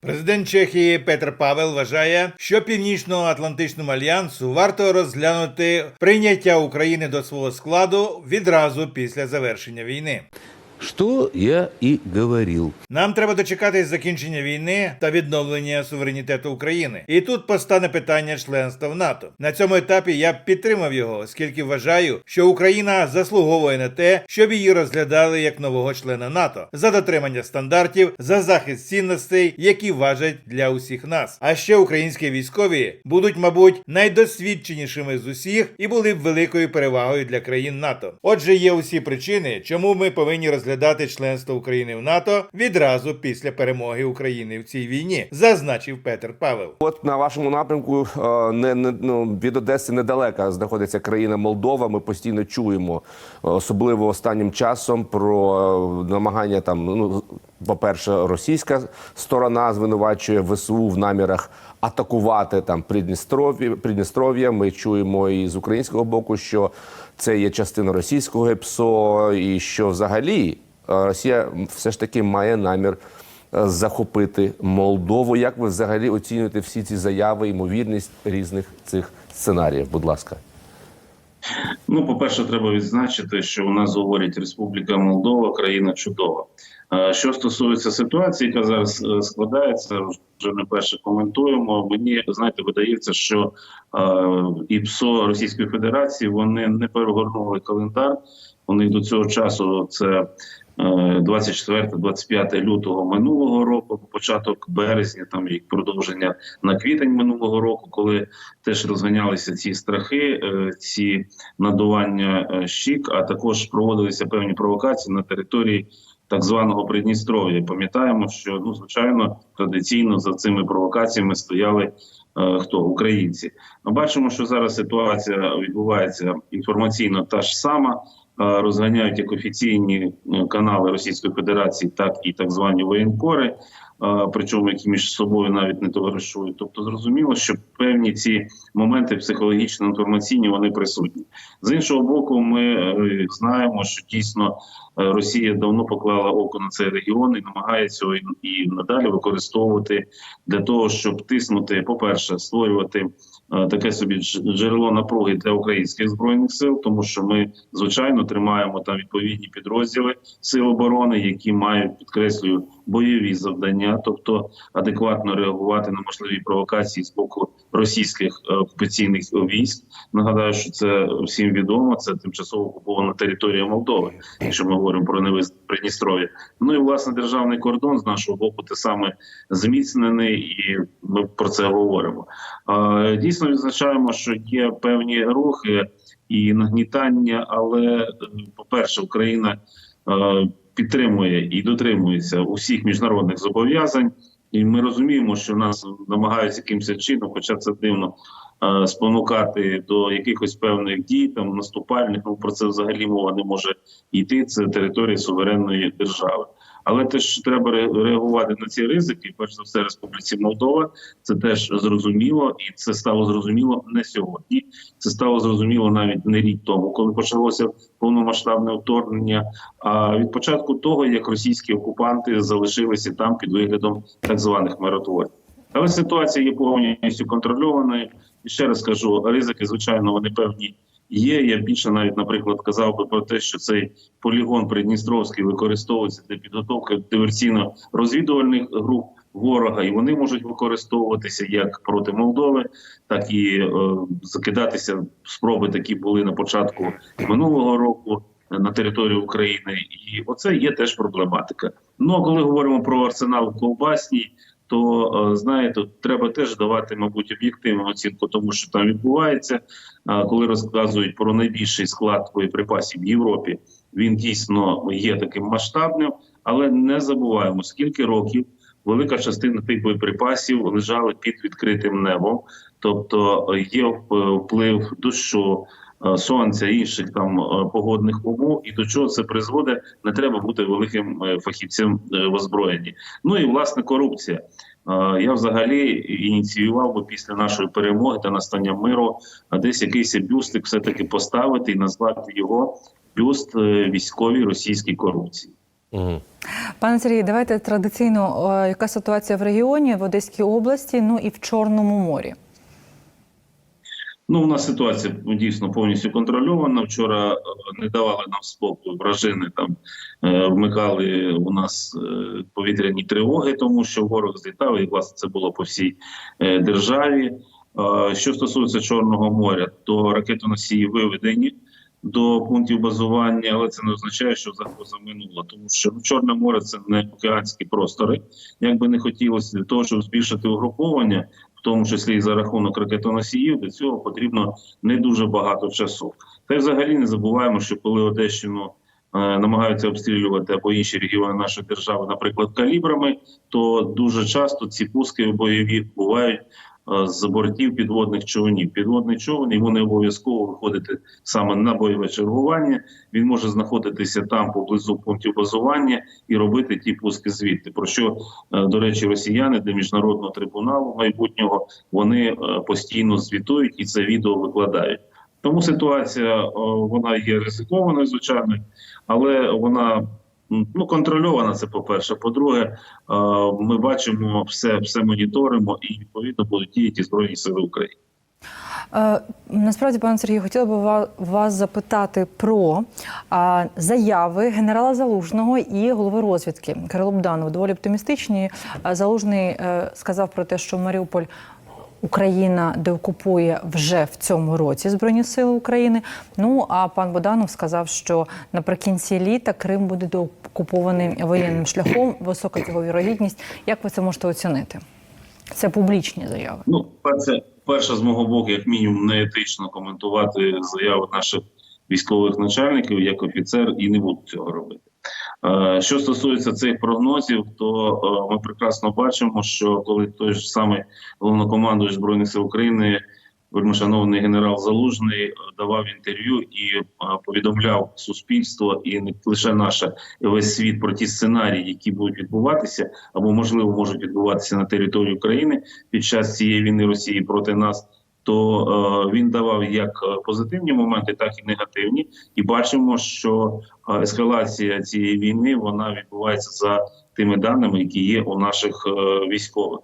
Президент Чехії Петр Павел вважає, що Північно-Атлантичному альянсу варто розглянути прийняття України до свого складу відразу після завершення війни. Что я и говорил. Нам треба дочекатись закінчення війни та відновлення суверенітету України. І тут постане питання членства в НАТО. На цьому етапі я підтримав його, оскільки вважаю, що Україна заслуговує на те, щоб її розглядали як нового члена НАТО за дотримання стандартів, за захист цінностей, які важать для усіх нас. А ще українські військові будуть, мабуть, найдосвідченішими з усіх і були б великою перевагою для країн НАТО. Отже, є усі причини, чому ми повинні розглядати членство України в НАТО відразу після перемоги України в цій війні, зазначив Петр Павел. От на вашому напрямку е, не, не ну, від Одеси недалека знаходиться країна Молдова. Ми постійно чуємо, е, особливо останнім часом, про е, намагання там. Ну, по-перше, російська сторона звинувачує ВСУ в намірах атакувати там Придністров'я. Придністров'я. Ми чуємо і з українського боку, що це є частина російського ГЕПСО, і що взагалі е, Росія все ж таки має намір е, захопити Молдову. Як ви взагалі оцінюєте всі ці заяви, ймовірність різних цих сценаріїв? Будь ласка. Ну, по-перше, треба відзначити, що у нас говорять Республіка Молдова, країна чудова. Е, Що стосується ситуації, яка зараз е, складається, вже не перше коментуємо. Мені знаєте, видається, що е, ІПСО Російської Федерації вони не перегорнули календар. Вони до цього часу це 24-25 лютого минулого року, початок березня, там як продовження на квітень минулого року, коли теж розганялися ці страхи, ці надування щік, а також проводилися певні провокації на території так званого Придністров'я. Пам'ятаємо, що ну звичайно традиційно за цими провокаціями стояли. е, Хто українці? Ми бачимо, що зараз ситуація відбувається інформаційно та ж сама. Е, Розганяють як офіційні е, канали Російської Федерації, так і так звані воєнкори, е, причому які між собою навіть не товаришують. Тобто, зрозуміло, що певні ці моменти психологічно інформаційні вони присутні. З іншого боку, ми е, знаємо, що дійсно е, Росія давно поклала око на цей регіон і намагається і, надалі використовувати для того, щоб тиснути, по-перше, створювати е, таке собі джерело напруги для українських збройних сил, тому що ми звичайно тримаємо там відповідні підрозділи сил оборони, які мають підкреслюю бойові завдання, тобто адекватно реагувати на можливі провокації з боку російських окупаційних військ. Нагадаю, що це всім відомо. Це тимчасово окупована територія Молдови, якщо ми говоримо про невизнане Придністров'я. Ну і власне державний кордон з нашого боку те саме зміцнений, і ми про це говоримо. Дійсно відзначаємо, що є певні рухи і нагнітання, але е, по-перше, Україна е, підтримує і дотримується усіх міжнародних зобов'язань. І ми розуміємо, що нас намагаються якимось чином, хоча це дивно, е, спонукати до якихось певних дій, там наступальних. Ну про це взагалі мова не може йти. Це територія суверенної держави. Але теж треба реагувати на ці ризики. Перш за все, Республіці Молдова це теж зрозуміло, і це стало зрозуміло не сьогодні. Це стало зрозуміло навіть не рік тому, коли почалося повномасштабне вторгнення. А від початку того, як російські окупанти залишилися там під виглядом так званих миротворців. Але ситуація є повністю контрольованою. І ще раз кажу, ризики, звичайно, вони певні є. Я більше навіть, наприклад, казав би про те, що цей полігон Придністровський використовується для підготовки диверсійно-розвідувальних груп ворога, і вони можуть використовуватися як проти Молдови, так і е, закидатися. Спроби такі були на початку минулого року на території України, і оце є теж проблематика. Ну а коли говоримо про арсенал Ковбасній, то е, знаєте, треба теж давати, мабуть, об'єктивну оцінку тому, що там відбувається. Коли розказують про найбільший склад боєприпасів в Європі, він дійсно є таким масштабним, але не забуваємо, скільки років велика частина тих боєприпасів лежали під відкритим небом, тобто е, є вплив дощу. е, Сонця інших там е, погодних умов, і до чого це призводить, не треба бути великим е, фахівцем е, в озброєнні. Ну і власне корупція. Е, Я взагалі ініціював би після нашої перемоги та настання миру десь якийсь бюстик все таки поставити і назвати його бюст е, військовій російській корупції. Угу. Пане Сергій, давайте традиційно, е, яка ситуація в регіоні, в Одеській області, ну і в Чорному морі. Ну, у нас ситуація дійсно повністю контрольована. Вчора е, не давали нам спокою вражини там е, вмикали у нас повітряні тривоги, тому що ворог злітав, і власне це було по всій державі. Що стосується Чорного моря, то ракетоносії виведені до пунктів базування, але це не означає, що загроза минула, тому що ну, Чорне море це не океанські простори. Як би не хотілося для того, щоб збільшити угруповання, в тому числі і за рахунок ракетоносіїв, для цього потрібно не дуже багато часу. Та й взагалі не забуваємо, що коли Одещину е, намагаються обстрілювати або інші регіони нашої держави, наприклад, калібрами, то дуже часто ці пуски бойові бувають з бортів підводних човнів. Підводний човен йому не обов'язково виходити саме на бойове чергування. Він може знаходитися там поблизу пунктів базування і робити ті пуски звідти. Про що е, до речі, росіяни для міжнародного трибуналу майбутнього вони е, постійно звітують і це відео викладають. Тому ситуація е, вона є ризикованою, звичайно, але вона ну контрольована. Це по перше. По-друге, е, ми бачимо все, все моніторимо і відповідно будуть діяти збройні сили України. Е, Насправді, пане Сергію, хотіла ва- вас запитати про заяви генерала Залужного і голови розвідки Кирило Бданов. Доволі оптимістичні. Залужний е, сказав про те, що Маріуполь Україна деокупує вже в цьому році Збройні Сили України. Ну а пан Боданов сказав, що наприкінці літа Крим буде деокупований воєнним шляхом. Висока його вірогідність. Як ви це можете оцінити? Це публічні заяви. Ну, перше, перше з мого боку, як мінімум, неетично коментувати заяви наших військових начальників як офіцер, і не буду цього робити. Е, Що стосується цих прогнозів, то е, ми прекрасно бачимо, що коли той ж самий головнокомандуючий збройних сил України, вельмишановний генерал Залужний, е, давав інтерв'ю і повідомляв суспільство, і не лише наше і весь світ про ті сценарії, які будуть відбуватися, або можливо можуть відбуватися на території України під час цієї війни Росії проти нас. То е, він давав як е, позитивні моменти, так і негативні, і бачимо, що е, ескалація цієї війни вона відбувається за тими даними, які є у наших військових.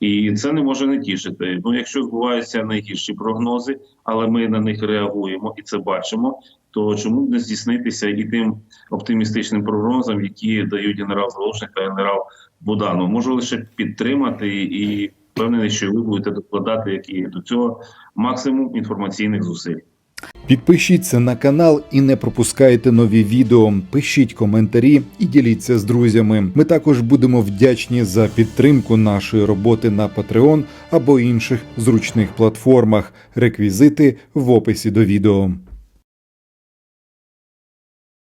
І це не може не тішити. Ну, якщо збуваються найгірші прогнози, але ми на них реагуємо і це бачимо, то чому б не здійснитися і тим оптимістичним прогнозам, які дають генерал Залужний та генерал Буданов? Можу лише підтримати і впевнений, що ви будете докладати які до цього максимум інформаційних зусиль. Підпишіться на канал і не пропускайте нові відео. Пишіть коментарі і діліться з друзями. Ми також будемо вдячні за підтримку нашої роботи на Patreon або інших зручних платформах. Реквізити в описі до відео.